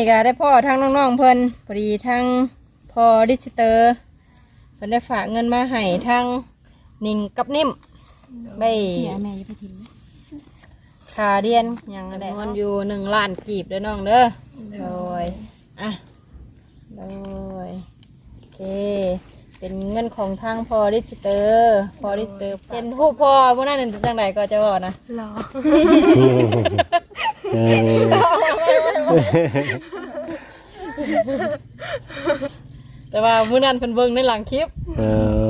นี้ก็ได้พ่อทั้งน้องๆเพิ่นพอดีทั้งพ่อดิจิเตอร์เพิ่นได้ฝากเงินมาให้ทั้งนิ่งกับนิ่มได้เสียแม่อยังไปทิ้งค่าเรียนหยังได้เงินอยู่หนึ่งล้านกีบเด้อน้องเด้อโดยอะโดยโอเค เป็นเงินของทางพ่อดิจิเตอร์พ่อดิจิเตอร์เป็นผู้พ่อพวกนั้นเป็นจังไดก็จะบอกนะ รอ เออแต่ว่ามื้อนั้นเพิ่นเบิ่งในหลังคลิป เอ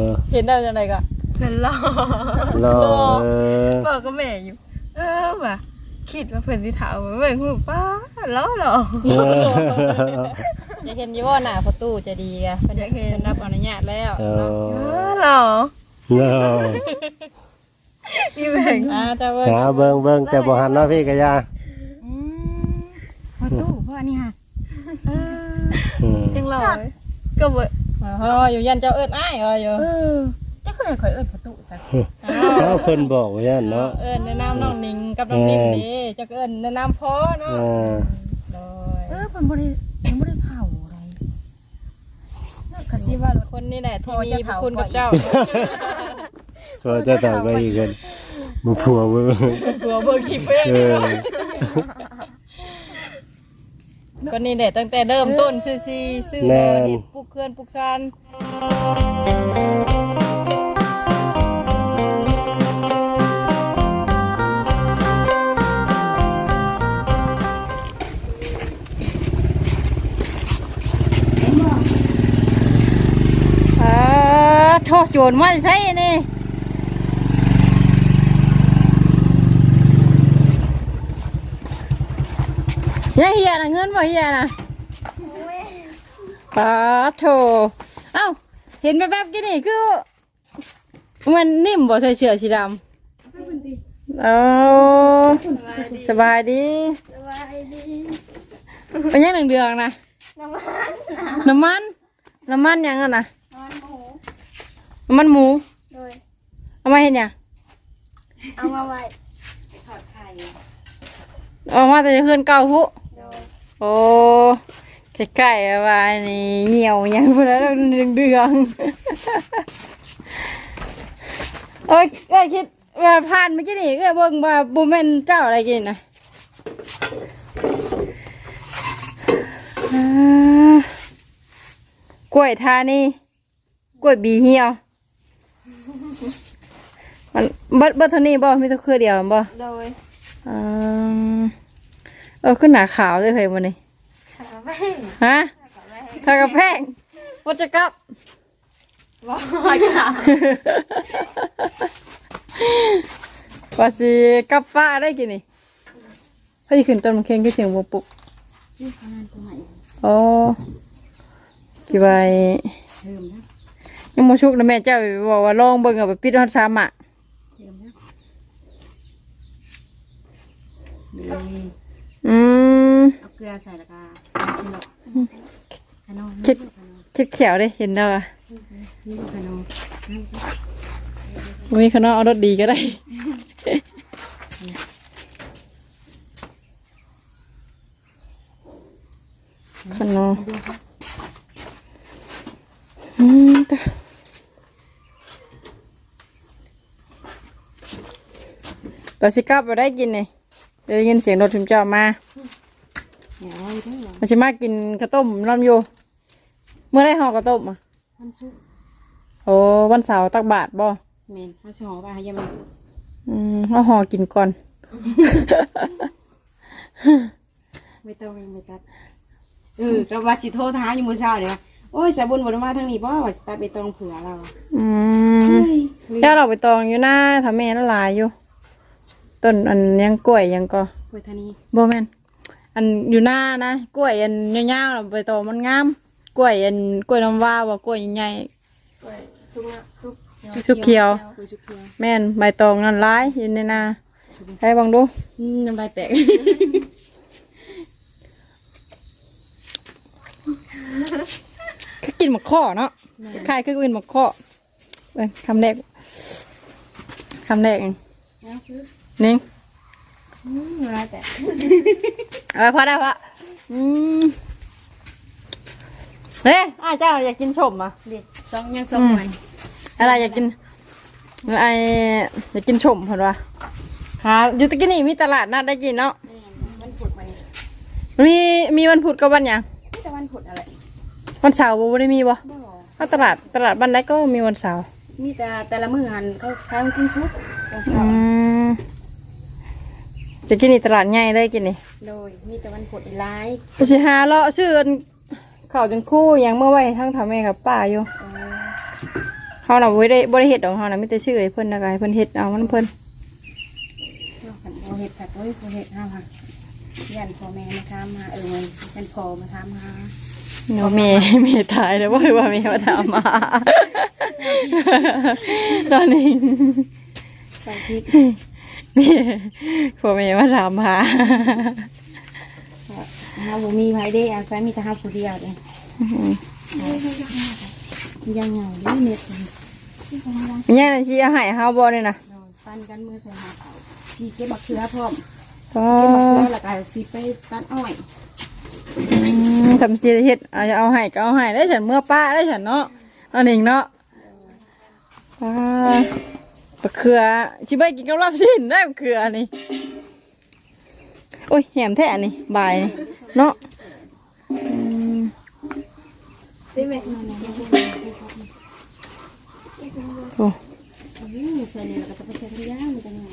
อเห็นได้จังไดก็นั่นรอรอเออบอกก็แม่อยู่ เออว่ะคิดว่าเพิ่นสิถามว่าแม่งหูป้าล้อหรอเอออยากเห็นอยู่ว่าหน้าประตูจะดีอะเพิ่นอยากเห็นรับอนุญาตแล้วเอเนาะเอออหรอเนาะพี่แม่งอ่าจะเบิ่งหาเบิ่งเบิ่งแต่บ่หันเนาะพี่กะยาอืมพอ ตู้เพราะอันนี้ฮะเอออืมยังรอก็บ่เฮาอยู่ยันเจ้าเอิ้นอ้ายเอออยู่เออจะเคยข่อยเอิ้นพอตู้ซะอ้าวเฮาเพิ่นบอกว่าซั่นเนาะเอิ้นแนะนำน้องนิงกับน้องนิ่มดีเจ้าก็เอิ้นแนะนำพ่อเนาะเออโดยเออเพิ่นบ่ได้เพิ่นบ่ได้เผาอะไรนั่นก็สิว่าคนนี่แหละที่พ่อมีจะพระเผาคุณกับเจ้าพอจะตอบไปอีกกันบ่ผัวเบิ่งตัวเบิ่งคลิปเอง เออคนนี้แหละตั้งแต่เริ่มต้นซื้อซีซื้อแม่บ่นเฮ็ดปลูกเคลื่อนปลูกซานอ่าโทษโจรมาใช่นี่ ยังเฮียนะเงินบ่เฮียนะป้าโถเอ้า เห็นแป๊บๆกี่นี่คือ มันนิ่มบ่ใส่เสื้อสีดำเอาสบายดีสบายดีเป็นยังเดืองๆนะน้ำมันน้ำมันน้ำมันหยังอะนะน้ำมันหมูน้ำมันหมูโดยเอามาเห็นยังเอามาไว้ออกมาแต่จะเฮือนเก่าพุ โดยโอ้ใกล้ๆว่านี่เหี่ยวหยังพุ่นแล้วเดืองเดืองๆเอ้ยเอ้ยคิดว่าผ่านเมื่อกี้นี่เอ้ยเบิ่งว่าบ่แม่นเจ้าอะไรกินนะอ่ากล้วยทานี่กล้วยบีเหี่ยวมันเบิดเบิดเท่านี้บ่มีแตัวคือเดียวบ่โดยอืม เออขึ้นหนาขาวเลยเคยวันนี้ขาแม่งฮะขาแม่งทากระแพงวัจะกลับว้าวจ้าว่าสิกลับป้าได้กินนี่พอดีขึ้นต้นมะเข็งก็เสียงบปุกโอ้กี่ใบยังโมชุกนะแม่เจ้าไปบอกว่าลองเบิ่งเอาไปปิดฮอดซ้ำอะ อืมเอาเกลือใส่แล้วก็ขนมคิดคิดเขียวได้เห็นแล้วอะนี่ขนมมีขนมเอารถดีก็ได้ ขนมอืมตะปลาสิกลับมาได้กินเลย ได้ยินเสียงรถถึงเจ้ามาเดี๋ยวเอาไว้ด้วยเหรอมาชิมากินข้าวต้มน้ำอยู่เมื่อไรห่อข้าวต้มอะมันชุบโอ้วันเสาร์ตักบาทบ่เมนถ้าชอบว่าให้ยังไม่อืมเอาห่อกินก่อน ไม่ต้องไม่ตัดเออก็ว่าสิโทรท้าอยู่มื้อเช้าเนี่ยโอ้ยสาบุญบ่ได้มาทางนี้บ่ว่าสิตัดไปตองเผื่อเราอืมเฮ้ย เจ้าเราไปตองอยู่หน้าทำแม่ละลายอยู่ ต้นอันยังกล้วยยังก็กล้วยทานีโบแมนอันอยู่หน้านะกล้วยอันยาวๆเราไปตองมันงามกล้วยอันกล้วยน้ำว้าว่ากล้วยใหญ่ชุกนะชุกๆชุกเขียว กล้วยชุบเขียวแม่นใบตองนั่นร้ายอยู่ในนาให้บังดู อืมน้ำลายแตก คือกินหมกข้อเนาะคล้ายคือกินหมกข้อเอ้ยคำแรกคำแรกเองนะคือ นิ่งน้ำลายแตกเออพอได้พออืมเฮ้ยอ้ายเจ้าอยากกินชมอะเด็ดสองยังสองหน่วยอะไรอยากกินไออยากกินชมเพิ่นว่าหาอยู่ตะกี้นี่มีตลาดนัดได้กินเนาะมันผุดไปมีมีวันพุธกับวันหยังนี่แต่วันผุดอะไรวันเสาร์บ่ได้มีบ่บ่ถ้าตลาดตลาดบ้านใดก็มีวันเสาร์มีแต่แต่ละมื้อหันเขาเขากินซุปตอนอืเช้าม จะกินนี่ตลาดใหญ่ได้กินนี่โดยมีแต่วันผุดร้ายไปสิหาเลาะซื้ออันข้าวจนคู่หยังเมื่อไว้ทั้งทำแม่กับป้าอยู่เออเฮาน่ะบ่ได้บ่ได้เฮ็ดดอกเฮาน่ะมีแต่ซื้อให้เพิ่นแล้วก็ให้เพิ่นเฮ็ดเอามันเพิ่นเอาขันโอเห็ดผัดโอ้ยโอเห็ดห้าค่ะยันพ่อแม่มาทำมาเออมันเป็นพ่อมาทำมาเนาะแม่แม่ตายแล้วบ่ว่าแม่มาถามมา ตอนนี้ ใส่พริกแม่ พ่อแม่มาถามหาฮาบุมีไผได้อาศัยมีแต่ฮาผู้เดียวเลยยังไงนี่เม็ดนี่มีหยังน่ะสิเอาให้เฮาบ่นี่น่ะโดนฟันกันมือใส่หาเขามีเก็บบักเขือพร้อมก็เก็บบักเขือแล้วก็สิไปตัดอ้อยทำสิได้เฮ็ดเอาเอาให้ก็เอาให้ได้ฉันเมื่อป้าได้ฉันเนาะอันนี้เนาะอ่า ปลาเขือสิไปกินกับลาบชิ้นได้ปลาเขือนี่โอ้ยแหมแท้อันนี่บายนี่เนาะอืมได้ไหมโอ้อืมใส่เนี่ยแล้วก็จะไปใส่ทั้งย่างมันจะหน่อ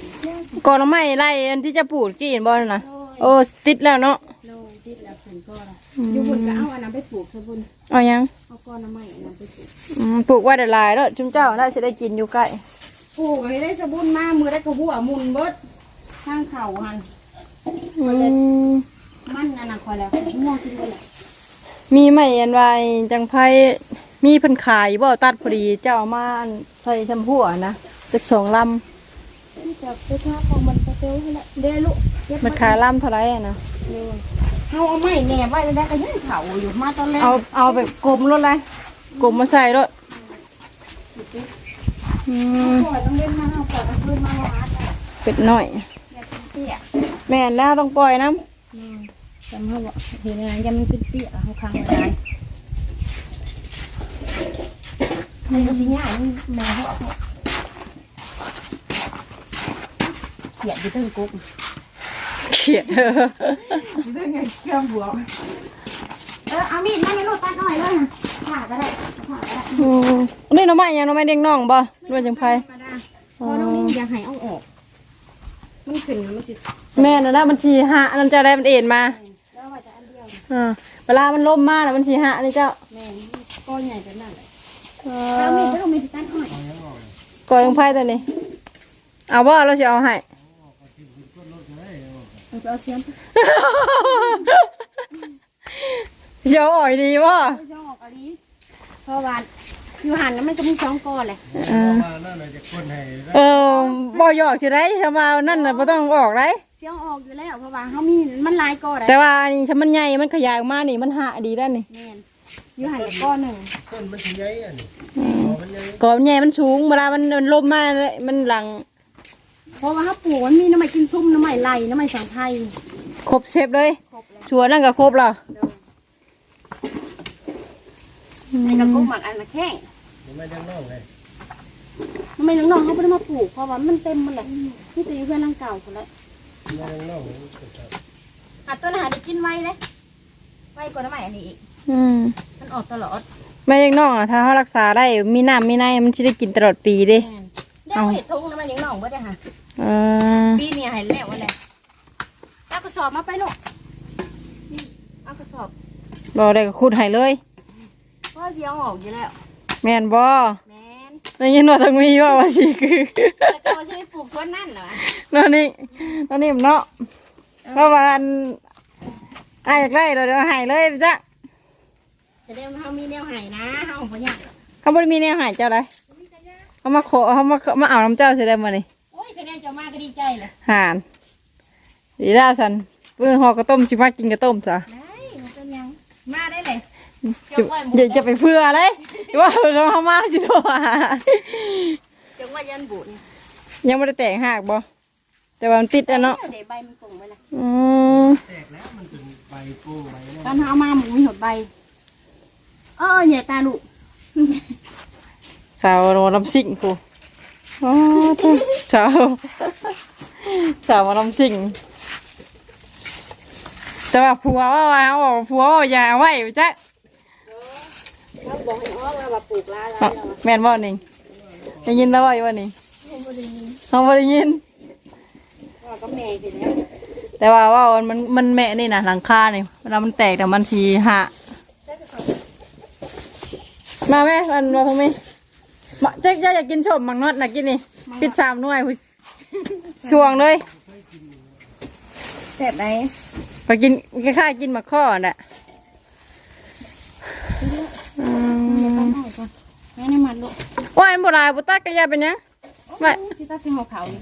ยก่อนละไม่ไล่อันที่จะปลูกกินบ่นั่นนะโอ้ติดแล้วเนาะโลติดแล้วถึงก็ละอยู่บนก็เอาอันนั้นไปปลูกซะบนเอายังเอาก้อนน้ำไม้อันนั้นไปปลูกอืมปลูกไว้ได้หลายแล้วจุมเจ้าน่าจะได้กินอยู่ใกล้ ปลูกให้ได้สะบุนมามือได้กระหัวมุนเบิดข้างเข่าหันอืมมันอันนั้นคอยแล้วง่วงกินเลยแหละมีไหมอันไวจังไพมีเพิ่นขายบ่ตัดพอดีเจ้าเอามาอันใส่ชมพูอะนะจักสองลที่จะไปท่าของมันไปเต้าให้ละเด้ลูกเก็บำมันขายลำเท่าไหรอะนะเลยเอาเอาไม้แหนบไว้แล้วได้ก็ยังเข่าอยู่มาตอนแรกเอาเอาไปกลมรถเลยกลมมาใส่รถอืม ปล่อยต้องเล่นมาเอาปล่อยต้องเล่นมาวัดเป็ดหน่อย อย่ากินเตี้ยแม่นแล้วต้องปล่อยน้จำเขาบอกเห็นอะไรยังมันเป็นเตี้ยเขาค้างอะไรนี่ก็สิง่ายนี่แม่เขาเอาเขียดอยู่ตั้งกุ๊กำเขียดได้ไงเครื่องบวกเออเอามีดมาในรถตัดหน่อยเลยผ่าก็ได้ผ่าก็ได้อืมนี่หน้องไม้ยังหน้องไม้เด้งน่องบ่ด้วยจังไพธรรมดาพอน้องนี่อยากให้เอาออก มันขึ้นมันสิแม่นั่นแหละมันทีหะนั่นเจะได้มันเอ็นมาแล้วว่าจะอันเดียวอ่าเวลามันล่มมาแล้วมันทีหะนี่เจ้าแม่นี่ก้อนใหญ่เป็นนั่นแหละเอเอามีอดก็ต้องมีดตัดอ้อยก่อยจังไพตัวนี้ เอาบ่เราจะเอาให้ เอาไปเอาเสียมเชียวอ่อยดีบ่เอาเสียมออกอันนี้ เพราะว่าอยู่หันนั้นมันก็มีสองก้อนแหละเออมานั่นน่ะจะคนให้เออบ่หยอกสิได้ถ้ามานั่นน่ะบ่ต้องออกได้เสียมออกอยู่แล้วเพราะว่าเขามีมันหลายก้อนแหละแต่ว่าอันนี้ถ้ามันใหญ่มันขยายออกมานี่มันหะดีได้วนี่แม่นอยู่หันกับก้อนหนึ่งคนมันสิใหญ่อันนี้อ๋อมันใหญ่ก่อนใหญ่มันสูงเวลามันมันล่มมามันหลังเพราะว่าเขาปลูกมันมีน้ำมันกินซุ่มน้ำมันไหลน้ำมันสังไทยครบเชฟเลยครบเลยชัวร์นั่นก็ครบแล้ว ไอ้กระกุกหมักอันละแข้งมันไม่ได้น้องเลยทำไมน้องๆเขาไม่ได้มาปลูกเพราะว่ามันเต็มมันแหละนี่ตีเพื่อนร่างเก่าคนละไม่ได้น้องหัดตัวน่ะหาได้กินไว้เลยไว้กว่าน้ำใหม่อันนี้อีกอืมมันออกตลอดแม่ยังน้องอะถ้าเขารักษาได้มีน้ำมีในมันจะได้กินตลอดปีเดิแม่นเดี๋ยวเอาเห็ดทุ่งน้ำมันยังน้องก็ได้ค่ะเออปีนี้ให้แล้วอะไรเอากระสอบมาไปลูกนี่เอากระสอบบอกได้ก็ขุดให้เลยเพราะ ว่าเสียงออกอยู่แล้วแม่นบ่แม่นในยินว่าต้องมีว่าว่าสิคือแต่ก็ว่าใช่ปลูกสวนนั่นเหรอนั่นนี่นั่นนี่เนาะเพราะว่าอันอ้ายอยากได้เราเดี๋ยวให้เลยจ้ะแต่เดี๋ยวเขามีแนวไห้นะเขาเอาไปเนี่ยเขาบ่ได้มีแนวใหายเจ้าเลยเขามาขอเขามามาเอาน้ำเจ้าสิได้มานี่โอ้ยคะแนนจะมาก็ดีใจเลยหานดีแล้วสันเพื่อหอกระต้มสิมากินกระต้มจ้ะได้มันเป็นยังมาได้เลย จะอย่าจะไปเพื่อเลยว่าเราเอามาสิตัวจังว่ายันบุญยังไม่ได้แต่งหากบ่แต่ว่ามันติดแล้วเนาะเดี๋ยวใบมันส่งไปเลยอืมแตกแล้วมันเป็นใบโป้ใบแล้วตอนเขาเอามาหมูมีหดใบเออเหยียดตาลูกสาวโรลำซิ่งกูอ๋อเท่สาวสาวลำซิ่งแต่ว่าผัวว่าว่าเอาบอกผัวว่าอย่าเอาไว้จ้ะ เขาบอกให้อ้อมมาแบบปลูกลาแล้วอะแม่นบ่นี่ได้ยินแล้วบ่อยู่บ่นี่น้องบ่ได้ยิน ว่าก็แม่สิเนี่ยแต่ว่าว่ามันมันแม่นี่นะหลังคานี่เวลามันแตกแต่มันทีหะมาแม่มันมาทางนี้มาเจ๊กอยากกินชมมังนอดนะกินนี่ปิดสามหน่วยพุ่นช่วงเลยแซ่บไหนไปกินคล้ายๆกินมะข้อน่ะอืม แม่นี่มันลูกว่าอันโบราณบุตักกะยาเป็นหยังไม่สิตาสิหัวเขานี่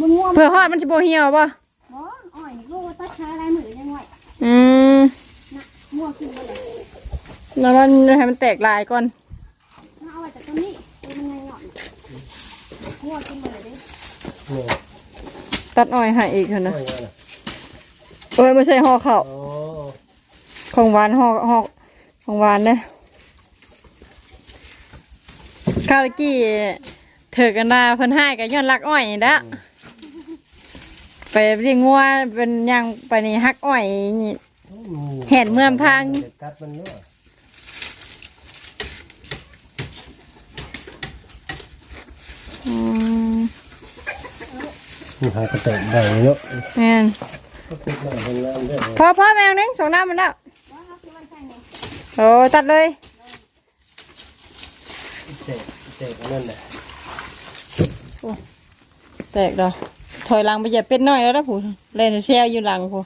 มันง่วงเพื่อฮอดมันสิบ่เหี่ยวป่ะอ๋ออ้อยนี่ลูกว่าตัดขาอะไรมือยังไงอืมน่ะง่วงขึ้นมาเลยแล้วมันให้มันแตกลายก่อนเอาไว้จากตรงนี้มันยังหย่อนง่วงขึ้นมาเลยดินี่ตัดอ้อยให้อีกเถอะนะไม่ว่าน่ะเอ้ยไม่ใช่ห่อข้าวโอ้ของหวานห่อห่อของหวานนะ ข้าวตะกี้เถิกกันดาเพิ่นให้กับย้อนรักอ้อยนี่แหละไปเรียงงัวเป็นหยังไปนี่ฮักอ้อยนี่ เห็นเมืองทางกัดมันเนาะอืมมีหากระเตะได้เนาะแม่นก็ติดหน่อยทำงานได้พอพอแมวนึงสองน้ำมันแล้วโอ้ตัดเลยเตะ เตะนั่นแหละแตกดอกถอยหลังไปอย่าเป็ดน้อยแล้วนะผู้เล่นเชียอยู่หลังผู้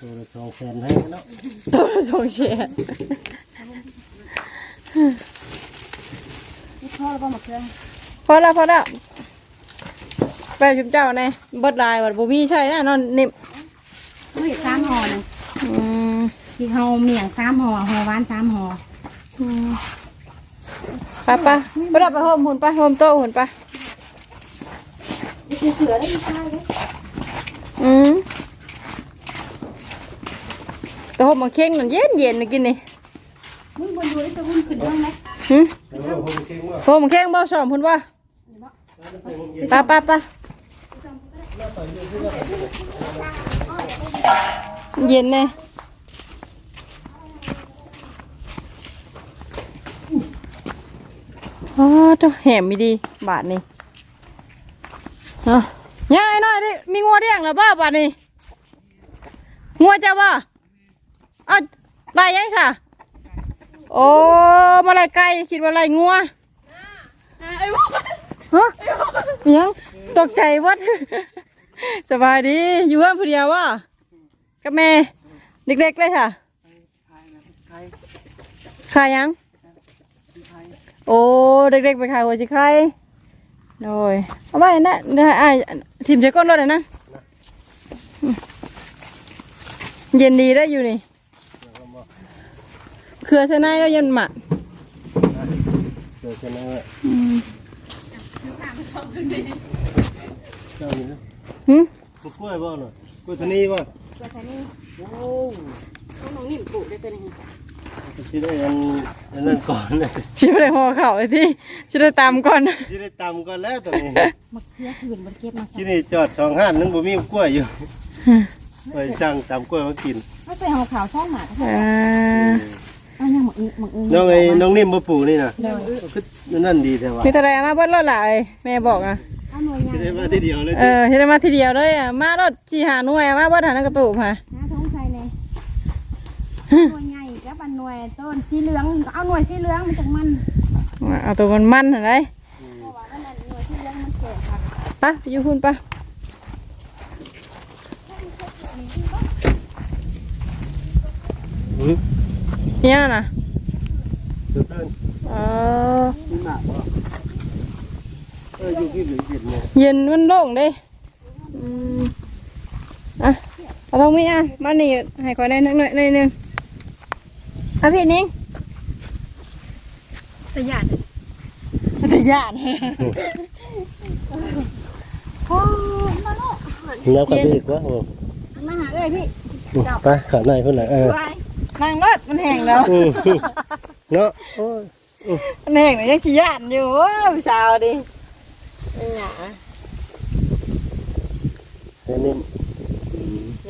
ตัวละสองแสนให้เนาะตัวสองเชียนี่พ่อแล้วก็มาเครื่องพอแล้วพอแล้วไปชุมเจ้าในเบิดลายวัดบุมีใช่นะนอนนิ่มเฮ้ยสามห่อหนึ่งอืมที่เขาเมี่ยงสามห่อห่อหวานสามห่ออืม ไปไปไปดับไปโฮมหุ่นไปโฮมโตหุ่นไปนี่คือเสือได้ยังไงเลยอืมแต่โฮมมาเค้งนั่นเย็นเย็นๆกินนี่มึงบนดูได้สกุลขึ้นบ้างไหมหึแต่ว่าผมโฮมมาเค้งบ่สอมพุ่นว่าไปไปไปเย็นแน่ อ๋อเจ้าแหมมีดี บาทนี่เนาะยังไงน้อยดิมีงัวเลี้ยงหรือเปล่าบาทนี่งัวเจ้าบ่อ้าวได้ยังซะโอ้มาไล่ไก่คิดว่าไล่งัวฮะยังตกใจวัดสบายดีอยู่บ้านผู้เดียววะกับแม่เด็กๆเลยค่ะขายยัง โอ้เด็กๆไปขายหัวชิใครโดยเอาไว้นะเดี๋ยวอ่าทีมใช้ก้นรถเลยนะเย็นดีได้อยู่นี่เครือเสนายก็ยันหมัดเจอกันแล้วเจ้านี่นะหึปลูกกล้วยบ่เนาะกล้วยทนีบ่ตัวแค่นี้โอ้ต้องน้องนิ่มปลูกได้ตัวนี้ สิได้อันอันนั้นก่อนเลยชิบเลยหัวเข่าไอ้ที่ชิได้ตามก่อนสิได้ตำก่อนแล้วตัวนี้มะเขือขื่นบนเก็บมาที่นี่จอดสองห้านนึงบ่มีกล้วยอยู่ไปสั่งตำกล้วยมากินเขาใส่ห่อขาวช่องหมาอ่าอันนี้หมึกหมึกน้องไอ้น้องนิ่มบ่ปลูกนี่น่ะคือนั่นดีแท้ว่ะมีอะไรมาเบิ้ลรถหลายแม่บอกอะ เอาหน่วยใหญ่สิได้มาทีเดียวเลยเออที่ได้มาทีเดียวเลยอะมารถชีหาหน่วยมาเบิ้ลหานกระตุกค่ะนะท้องใส่เนี่ยหน่วยใหญ่กับอันหน่วยต้นสีเหลืองเอาหน่วยสีเหลืองมันจากมันเอาตัวมันมันอะไรเพราะว่านั่นน่ะหน่วยสีเหลืองมันแก่ค่ะปะไปอยู่คุณปะอุ้ยเนี่ยน่ะเดินเดินเออนี่หนักบ่เอออยู่ที่หรือเย็นเนี่ยเย็นมันโล่งเด้อืมอะเอาตรงนี้อะมานี่ให้ขอได้นักหน่อยหน่อยหนึง อะพี่นิ้งประหยัดแต่ญาติโอ้มาโลกแล้วก็ดีกว่าโอ้มาหาเอ้ยพี่ไปขาในเพิ่นน่ะเออไปนั่งรถมันแห้งแล้วอืมเนาะโอ้ยมันแห้งแล้วยังขี้ยานอยู่ว้าวสาวดินี่หยาเดี๋ยวนี้อืม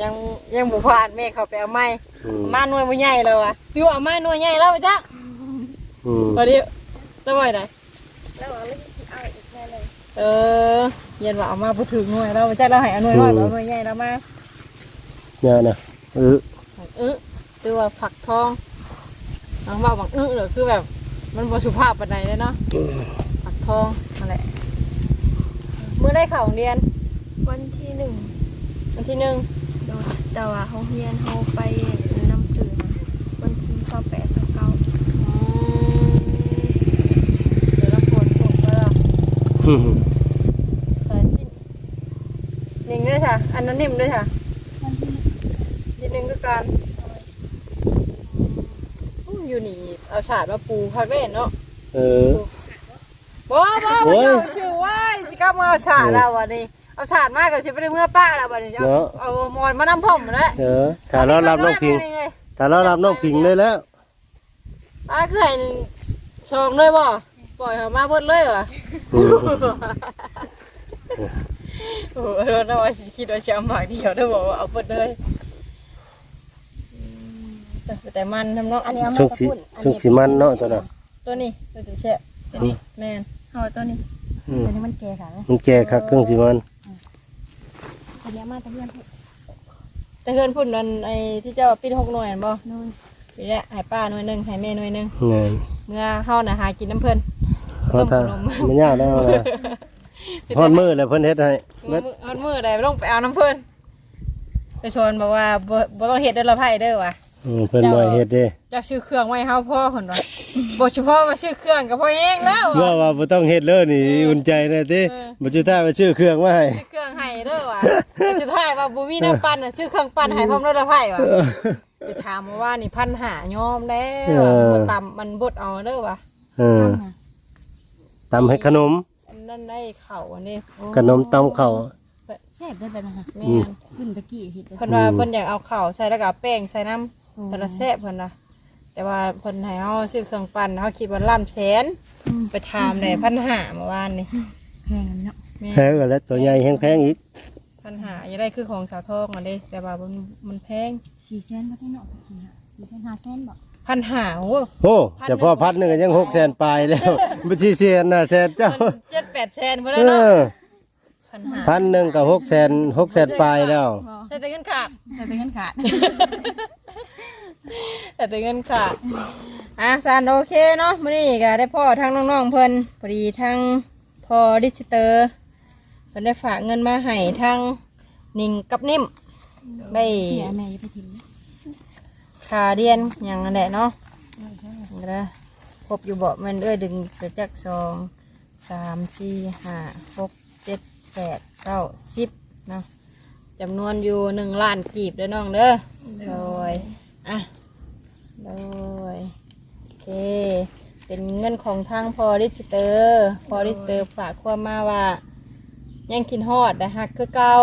ยังยังบุผ่านแม่เขาไปเอาไม้อืมมาหน่วยบ่ใหญ่แล้วอะอยู่เอาไม้หน่วยใหญ่แล้วจ้ะอืมพอดีแล้วไว้ไหนแล้วเอาเลยเอาอีกแค่เลยเออเย็นว่าเอามาบ่ถึงหน่วยแล้วจ้ะเราให้เอาหน่วยน้อยบ่เอาหน่วยใหญ่แล้วมาเนี่ยนะเออเออตัวาผักทองน้องว่าบางเออเหรอคือแบบ มันบ่สุภาพปานใดเลยเนาะผักทองนั่นแหละมื้อได้เข้าโรงเรียนวันที่หนึ่งวันที่หนึ่งโดย แต่ว่าเขาเฮียนเขาไปน้ำตื่นะวันที่เก้าแปดเก้าเดี๋ยวเราฝนตกแล้วอืมเออสินิ่งด้วยค่ะ อันนั้นนิ่มด้วยค่ะนิดนึงก็การอืมอยู่นี่เอาฉาดมาปูพักเล่นเนาะเออบ่บ่บ่ยเจ้าชื่อว่าสิกลับมาเอาฉาดแล้ววันนี้ เอาฉาดมากกับสิไปได้เมื่อป้าแล้ววันนี้เอาเนาะเอามอนมานำพ่อมแล้วเออถ้าเรารับน้องพิงถ้าเรารับน้องพิงเลยแล้ว ป้าเคยชองเลยบ่ปล่อยเขามาเบิดเลยวะอืม โอ้โหเราเราว่าสิคิดว่าจะเอาหมากเดียวได้บอกว่าเอาเบิดเลยอืมแต่แต่มันทำเนาะอันนี้เอามาช่วงสีช่วงสีมันเนาะตัวน่ะตัวนี้ตัวจะแช่ตัวนี้แม่นเอาตัวนี้อืมตัวนี้มันแก่ค่ะมันแก่คักเครื่องสีมัน ตัวนี้มาตะเพียนแต่เพื่อนพูดนั่นไอ้ที่เจ้าว่าปิดหกหน่วยนั่นบ่ปีแรกให้ป้าหน่วยหนึ่งให้แม่หน่วยหนึ่งเงินเมื่อเฮาน่ะหากินน้ำเพิ่นเขาถ้าต้มขนมมันยากแล้วนะฮอดมือแล้วเพิ่นเฮ็ดให้มืเบิอดฮอดมือใดบ่ต้องไปเอาน้ำเพิ่นไปชวนบอกว่าบ่บ่ต้องเฮ็ดเด้อละไผเด้อว่ะ อืมเพิ่นบ่ให้เฮ็ดเด้เจ้าชื่อเครื่องไว้ให้เฮาพ่อเพิ่นว่าบ่เฉพาะว่าชื่อเครื่องก็พอเองแล้ว ว่าว่ะว่าบ่ต้องเฮ็ดเลยนี่อุ่นใจแน่ติเออ บ่จุท้ายว่าชื่อเครื่องมาให้ ชื่อเครื่องให้เด้อว่ะแต่สุดท้ายว่าบ่มีน้ำปั่นน่ะชื่อเครื่องปั่นให้พร้อมเด้อละไผว่ะไปถามว่าว่านี่พันหายอมแล้วว่ะมันบ่ตำมันบดเอาเด้อว่ะเออตำให้ขนม อันนั้นได้เข่าอันนี้ขนมตำข้าว แซ่บได้ไปนะคะแม่อืม นขึ้นตะกี้เห็ดเลยเพิ่นว่าเพิ่นอยากเอาเข่าวใส่แล้วก็เอาแป้งใส่น้ำ แต่ละแซ่บเพิ่นนะแต่ว่าเพิ่นให้เฮาซื้อเครื่องปั่นเฮาคิดว่าล่ำแสนไปถามได้พันหาเมื่อวานนี่แพงเนาะแม่แพงกว่าแล้วตัวใหญ่แฮงแพงอีกพันหาอย่าได้คือของสาวทองอันนี้แต่ว่ามันมันแพงสี่แสนก็ได้เนาะสี่แสนห้าแสนบอกพันหาโอ้โอ้แต่พอพัดหนึงก็ยัง600,000ปลายแล้วบ่สิเสียนน่ะแสนเจ้าเจ็ดแปดแสนบ่เอได้เนาะอพันหาพันหนึงก็600,000 600,000ปลายแล้วแต่แต่เงินขาดใส่เป็นเงินขาด แต่แต่เงินขาดอะสานโอเคเนาะมื้อนี้ก็ได้พ่อทั้งน้องๆเพิ่นพอดีทั้งพอดิจิเตอร์เพิ่นได้ฝากเงินมาให้ทั้งนิ่งกับนิ่มได้แม่ย่าไปขาเดียนอย่างนั้นแหละเนาะนะครบอยู่เบ่มันเอ้ยดึงจะจักสองสามสี่ห้าหกเจ็ดแปดเก้าสิบเนาะจำนวนอยู่หนึ่งล้านกีบเด้อน้องเด้อโดย อะโดยโอเค เป็นเงินของทางพอริจิเตอร์พอริจิเตอร์ฝากความมาว่า ยังกินฮอดนะฮักคือเก่า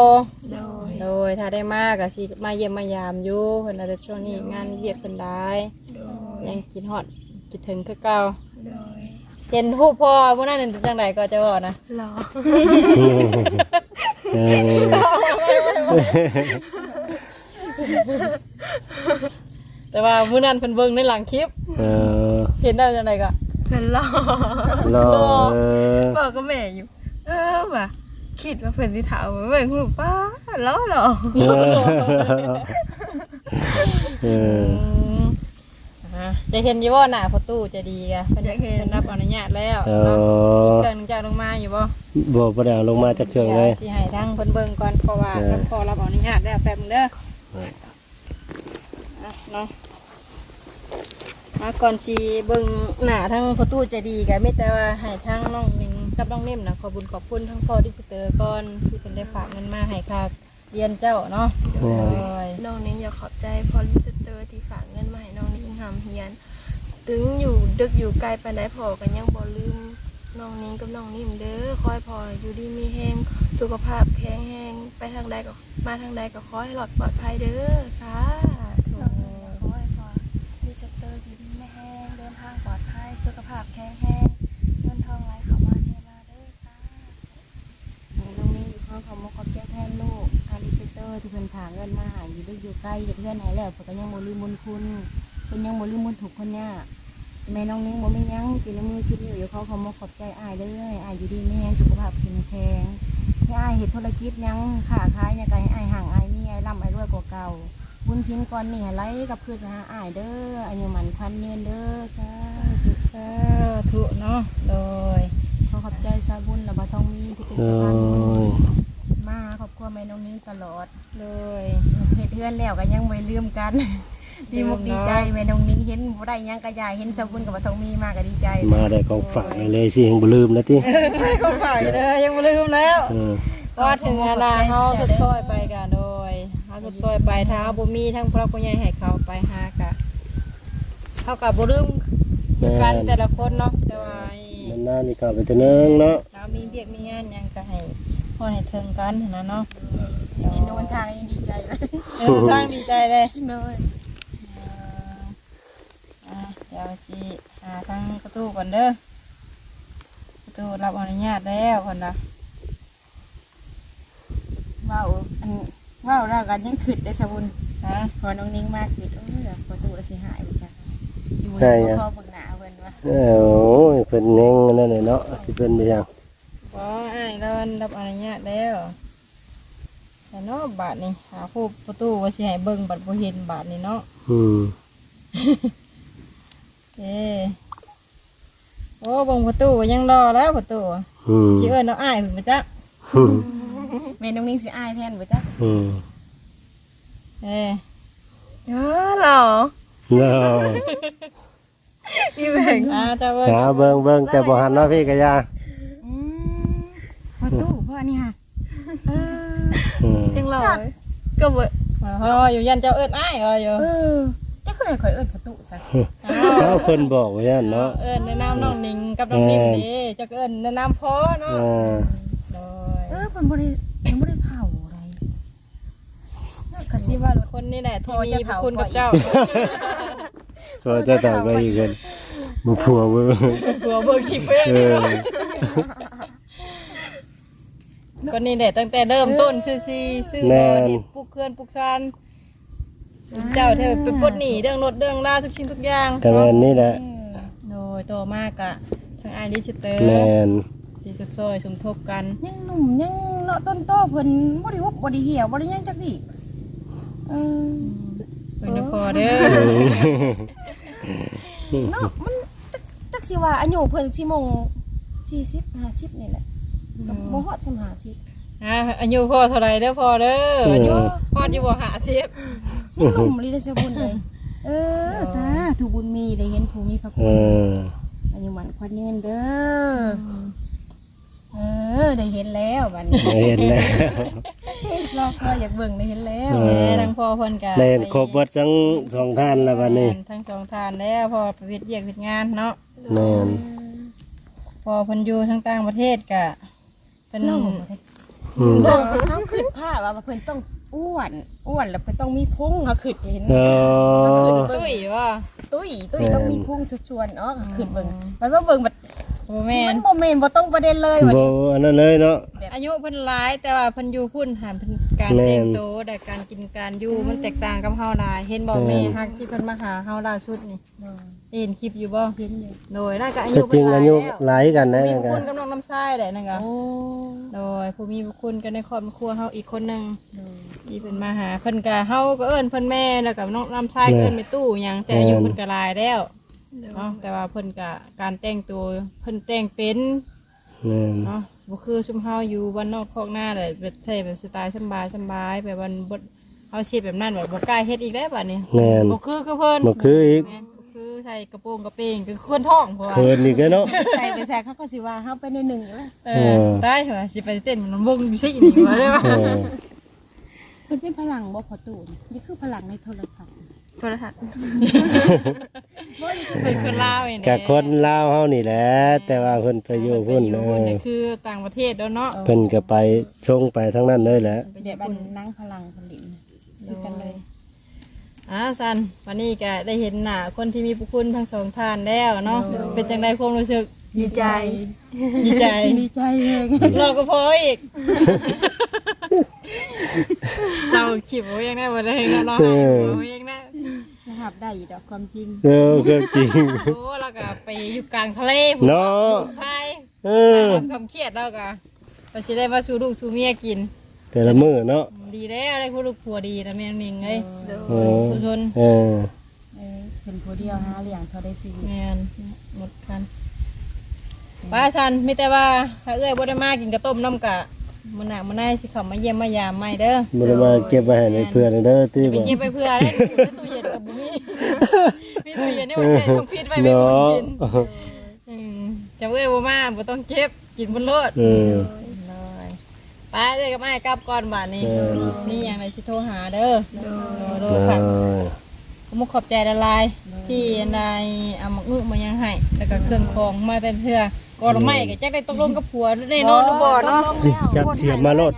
โดย โดยถ้าได้มากก็สิมาเยี่ยมมายามอยู่เพิ่นอาจจะช่วงนี้งานเวียกเพิ่นได้โดย ยังคิดฮอดคิดถึงคือเก่าโดยเห็นฮู้พ่อมื้อนั้นเป็นจังไดก็จะบอกนะรอเออ แต่ว่ามื้อนั้นเพิ่นเบิ่งในหลังคลิป เออเห็นได้จังไดก็เพิ่นรอรอเออบอกก็แม่อยู่ เออว่ะคิดว่าเพิ่นสิถามว่าเบิ่งหูป้าล้อเหรอเอออืมอะจะเห็นอยู่บ่หน้าประตูจะดีกะเพิ่นอยากเห็นเพิ่นรับอนุญาตแล้วเอเนาะออีกเครื่องหนึงจะเอาลงมาอยู่บ่บอกประเดี๋ยวลงมาจากเครื่องเลยสิให้ทางเพิ่นเบิ่งก่อนเพราะว่าเออท่านพ่อรับอนุญาตแล้วแป๊บนึงเด้อ เอออะเนาะมาก่อนสิเบิ่งหน้าทั้งประตูใจะดีก็มีแต่ว่าให้ทั้งน้องนิงกับน้องนิ่มนะขอบุญขอบคุณทั้งพ่อดิสเตอร์ก่อนที่เพิ่นได้ฝากเงินมาให้ค่าเรียนเจ้าเนาะเอโอ้อยน้องนิ้งอยากขอบใจพอลิสเตอร์ที่ฝากเงินมาให้น้องนิ้งหำเฮียน ถึงอยู่ดึกอยู่ไกลปานใดพอกันยังบ่ลืมน้องนิ้งกับน้องนิ่มเด้อคอยพออยู่ดีมีแห้งสุขภาพแข็งแรงไปทางใดก็มาทางใดก็ขอให้หลอดปลอดภัยเด้อค่ะาพแข็งแรงเงินทองไรค่ข้าาเทมาเด้อจ้าให้น้องนี่อยู่ข้างเขาโมกอบแก้แทนลูกอาริเชเตอร์ที่เพิ่นผาเงินมาหาอยู่ได้อยู่ใกล้จากเพื่อนไหนแล้วเพิ่นก็ยังโมลืมบุญคุณเพิ่นยังโมลืมบุญถูกคนเนี้ยากแม่น้องนิ้งบ่ม่ยั้งกินนมือชิ้ดอยู่อยู่เข้างเขาโมกอบใจอายเด้ออายอยู่ดีแม่งสุขภาพแข็งแรงให้อายเฮ็ดธุรกิจยังค้าขายหยังกาให้อายห่างอายมีอายร่ำอายรวยกว่าเก่า บุญชิ้นก่อนเนี่ยไรกับเพื่อนหาอายเด้ออายุมันพันเนียนเด้อจ้า สาธุเนาะโดยขอขอบใจสาบุญและบ่ต้องมีที่เป็นโดสะพานยมาครอบครัวแม่น้องนิ้งตลอดโดยเฮ็ดเฮือนแล้วก็ยังไม่ลืมกัน ดีมุกดีใจแม่น้องนิ้งเห็นบ่ได้หยังก็ยายเห็นสาบุญกับบ่ต้องมีมาก็ดีใจ มาได้ของฝากเลยสิยังบ่ลืมนะติเขาฝ่ายเลยยังไม่ลืมแล้วเออก็ถึงเวลาเขาสุดซอยไปกันโดยเขาสุดซอยไปถ้าเขาบ่มีทั้งพระผู้ใหญ่ให้เขาไปหากะเขากับบ่ลืม คือกันแต่ละคนเนาะแต่ว่าไอ้นานๆนี่ก็ไปเทื่อนึงเนาะเรามีเบียกมีงานหยังก็ให้พ่อให้ถึงกันนะเนาะนี่โดนทางยังดีใจเลยเออตั้งดีใจเลยโดยอ่าเดี๋ยวสิหาทางประตูก่อนเด้อประตูรับอนุญาตแล้วคนละว้าวอันว้าวแล้วกันยังขึ้นได้สาบุญฮะพอน้องนิ้งมากขึ้นเออประตูละสิหายบ่จ้ะอยู่ใช่บ่อะพอเบิ่งหน้าเพิ่นว่าเออ โอ้ยเพิ่นยังนั่นน่ะเนาะสิเป็นไปยังบอไอ้ายเรารับอนุญาตแล้วแต่เนาะบาทนี่หาผู้ประตูว่าสิให้เบิ่งบัดบ่เห็นบาทนี่เนาะอืมเอ้โอ้เบิ่งประตูก็ยังรอแล้วประตูอืมสิเอิ้นเอาอ้ายเพิ่นมาจักอืมแม่น้องนิ้งสิอายแทนบ่จ้ะอืมเอ้เออเหรอเนาะพี่แบ่งอ่าเจ้าเบิ่งหาเบิ่งเบิ่งแต่บ่หันเนาะพี่กะยาอืมประตูพ่อนี่ค่ะเอออืมยังเหรอก็บ่อ๋ออยู่ยันเจ้าเอิ้นอ้ายเอออยู่เออจะเคยข่อยเอิ้นประตูซะอ้าวเขาเพิ่นบอกว่าอย่างเนาะเอิ้นแนะนำน้องหนิงกับน้องนิ่มเด้เจ้าก็เอิ้นแนะนำพ่อเนาะอ่าโดยเออเพิ่นบ่ได้เพิ่นบ่ได้เผาอะไรน่ากะสิว่าคนนี่แหละที่พ่อมีจะพระเผาคุณกับเจ้า พอจะตอบไปอีกคนมึงผัวมึงผัวเบิ่งคลิปเองเอนี่อเนาะก็นี่แหละตั้งแต่เริ่มต้นซื้อซีซื้อบ่อเห็ดปลูกเคลื่อนปลูกซานเจ้าเธอไปปลดหนีเรื่องรถเรื่องราวทุกชิ้นทุกอย่างแต่แม่นนี่แหละโดยโตมากอะทางไอริสเตอร์แม่นที่จะช่วยสมทบกัน ยังหนุ่มยังเลาะต้นโตเพิ่นบ่ได้ฮุบบ่ได้เหี่ยวบ่ได้หยังจักดิเออ เป็นเด้อพอเด้อเนาะมันจักจักสิว่าอายุเพิ่นสิโมง40 50นี่แหละก็บ่ฮอดชำ50อะอายุพ่อเท่าไหรเด้อพอเด้ออายุพ่ออยู่บ่หาเสียบยังหนุ่มเลยเด้อเสียบุญเลยเออสาธุบุญมีได้เห็นผู้มีพระเอคุณอ อายุมันควันยืนเด้อ เออได้เห็นแล้วบัดนี้เห็นแล้วรอคอยอยากเบิ่งได้เห็นแล้วเออแม่ทั้งพ่อเพิ่นกะเล่นครบเบิดทั้งสองท่านแล้วบัดนี้ทั้งสองทานแล้วพอไปเฮ็ดเวียกเฮ็ดงานเนาะแม่นพอเพิ่นอยู่ทั้งต่างประเทศกะเป็นเล่าอืมเขาขึ้นผ้าว่าเพิ่นต้องอ้วนอ้วนแล้วเพิ่นต้องมีพุงเขาขึ้นเห็น เออ ตุ้ยว่า ตุ้ยตุ้ยต้องมีพุงชวนๆเนาะขึ้นเบิ่งอืมมันว่าเบิ่งแบบ โอ้แม่มันนบ่แม่นบ่ต้องประเด็นเลยวันโบนี้อันนั้นเลยเนาะ อายุเพิ่นหลายแต่ว่าเพิ่นอยู่พุ่นหาเพิ่นการแม่นแต่งตัวแต่การกินการอยู่มันแตกต่างกับเฮาหลายเห็นบ่แม่แม่น ฮักที่เพิ่นมาหาเฮาล่าสุดนี่เห็นคลิปอยู่บ่เห็นอยู่โดยน่าจะอาแต่ยุจริงเพิ่นหลาอายยุแล้วหลายกันนะมีนั่นบุก็ญกับน้องน้ำทรายแหละนั่นก็โอ้โดยผู้มีบุญคุณกันในครอบครัวเฮาอีกคนหนึงที่เพิ่นมาหาเพิ่นก็เฮาก็เอิ้นเพิ่นแม่แล้วก็น้องน้ำทรายก็เอิ้นแม่ตู้หยังแต่อายุเพิ่นก็หลายแล้ว เนาะแต่ว่าเพิ่นก็การแต่งตัวเพิ่นแต่งเป็นแม่นเนาะบ่คือชุมเฮาอยู่บ้านนอกคอกหน้าเลยแบบใช้แบบสไตล์สำบายสำบายแบบวันบ่เฮาชีดแบบนั้นแบบบ่กล้าเฮ็ดอีกได้วบัดนี้แม่น บ่คือคือเพิ่นบ่คืออีก แม่นบ่คือใส่กระโปรงกระเปงคือคนท้องเพราะว่าเคินอีกแล้วเนาะ ใส่ไปแซ่เขาก็สิว่าเฮาไปในหนึ่งอยู่แล้วเอเอออได้เหรอสิไปเต้นมันวงซิกนี่ว่าได้ป่ะเออเพิ่นเป็นพลังบ่พอตู้นี่นี่คือพลังในโทรศัพท์ โทรทัศน์เป็นคนลาวเองกับคนลาวเฮานี่แหละแต่ว่าเพิ่นไปอยู่พุ่นไปเอพุ่นอน่ะคือต่างประเทศแล้วเนาะเพิ่นก็ไปชงไปทั้งนั้นเลยแหละเดี๋ยวบันนั่งพลังผลิตดูกันเลยอ่าซันวันนี้ก็ได้เห็นหน้าคนที่มีพระคุณทั้งสองท่านแล้วเนาะเป็นจังไดความรู้สึกดีใจ ดีใจดีใจเลยรอก็พออีกเราขีบไว้ยังได้บ่ได้เนาะเราเอให้อหัวไว้ยังได้ นะครับได้อยู่ดอกความจริงเออก็จริง โอ้แล้วก็ไปอยู่กลางทะเลพุ่เนาะ ใช่เออความเครียดแล้วก็ก็สิได้มาสู่ลูกสู่เมียกิน แต่ละมื้อเนาะดีแล้วได้ผู้ลูกผัวดีนะแม่นิงเอ้ยเออผู้ชนเออเออเป็นผู้เดียวหาเลี้ยงเขาได้ชีวิตแม่นหมดกันป้าชันมีแต่ว่าถ้าเอ้อยบ่ได้มากินกระต้มน้ำกะ มันหนักมันได้สิเขามาเยี่ยมมายามใหม่เด้อบ่ได้มาเก็บไว้ให้ในเพื่อนเด้อที่ไปบ่เก็บไปเพื่อได้ดูในตู้เย็นกับบุมีมีตู้เย็นนี่ว่าใช้ช่องฟีดไว้ไม่หมดเนาะกินอืมจะเอ้อยบ่มาบ่ต้องเก็บกินบนรถเออเลยป้าเอ้อยกับแม่กลับก่อนบาดนี้เออนี่อย่างไรสิโทรหาเด้อโดเอยฝากอขอมุกขอบใจละลายที่นายเอามาอึมายังให้แล้วก็เครื่องของมาเป็นเพื่อ ก่อนไม่ก็จะได้ตกลงกับผัวได้นอนหรือบ่เนาะจับเสียมมาโลด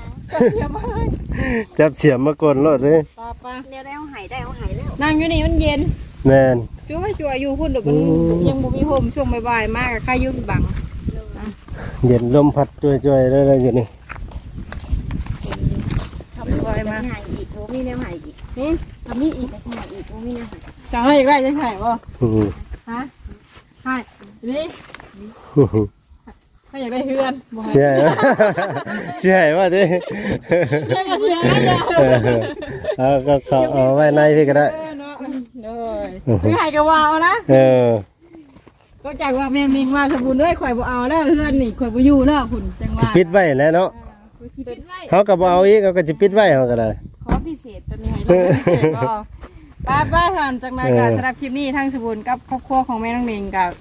จับเสียมมากดโลดเลยป้าป้าเดี๋ยวได้เอาหายได้เอาหายแล้วนั่งอยู่นี่มันเย็นแม่นจั่วจั่วอยู่พุ่นเดี๋ยวมันอืมยังบ่มีโฮมช่วงบ่ายๆมากใครยุ่งบังเย็นลมพัดจ่วยๆได้เลยอยู่นี่ทำบ่อยมาหายอีกโอ้มีแนวหายอีกทำนี่อีกก็หายอีกโอ้มีแนวหายจะให้อีกไรจะใช่บ่อือฮะให้นี่ ถ้าอยากได้เฮือนบ่ให้เสียไหมเสียไหมว่าดิให้ก็เสียให้ยาเออเอาก็เขาเอาไว้ในพี่ก็ได้ เออเนาะเลยไม่ให้ก็ว่าเอานะ เออ ก็จากว่าแม่นมิงว่าสมบูรณ์ด้วยข่อยบ่เอาแล้วเฮือนนี่ข่อยบ่อยู่แล้วคุณจังว่าปิดไว้แล้วเนาะข่อยสิปิดไว้เขาก็บ่เอาอีกเขาก็จะปิดไว้เขาก็ได้ ขอพิเศษตัวนี้ให้เราพิเศษบ่ป้าป้าทานจากนั้นก็เออ สำหรับคลิปนี้ทั้งสมบูรณ์กับครอบครัวของแม่น้องมิงกับ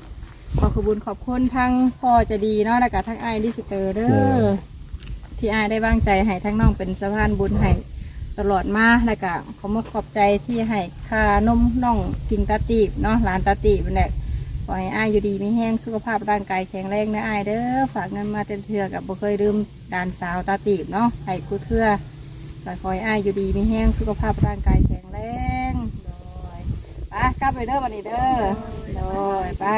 ขอขอบคุญขอบคุณทั้งพ่อใจะดีเนาะแล้วก็ทั้งไอ้ายดิสเตอร์เด้อที่ไอ้ายได้วางใจให้ทั้งน้องเป็นสะพานบุญให้ตลอดมาแล้วก็ขอมาขอบใจที่ให้ค่านมน้องกินตาตีบเนาะหลานตาตีบนั่นแหละขอให้อ้ายอยู่ดีมีแห้งสุขภาพร่างกายแข็งแรงนะอ้ายเด้อฝากเงินมาเต็มเทือกับบ่เคยลืมดานสาวตาตีบเนาะให้กูเทือขอขอให้อ้ายอยู่ดีมีแห้งสุขภาพร่างกายแข็งแรงโดย ไป้ากลับไปเด้อวันนี้เด้อโดยไป้า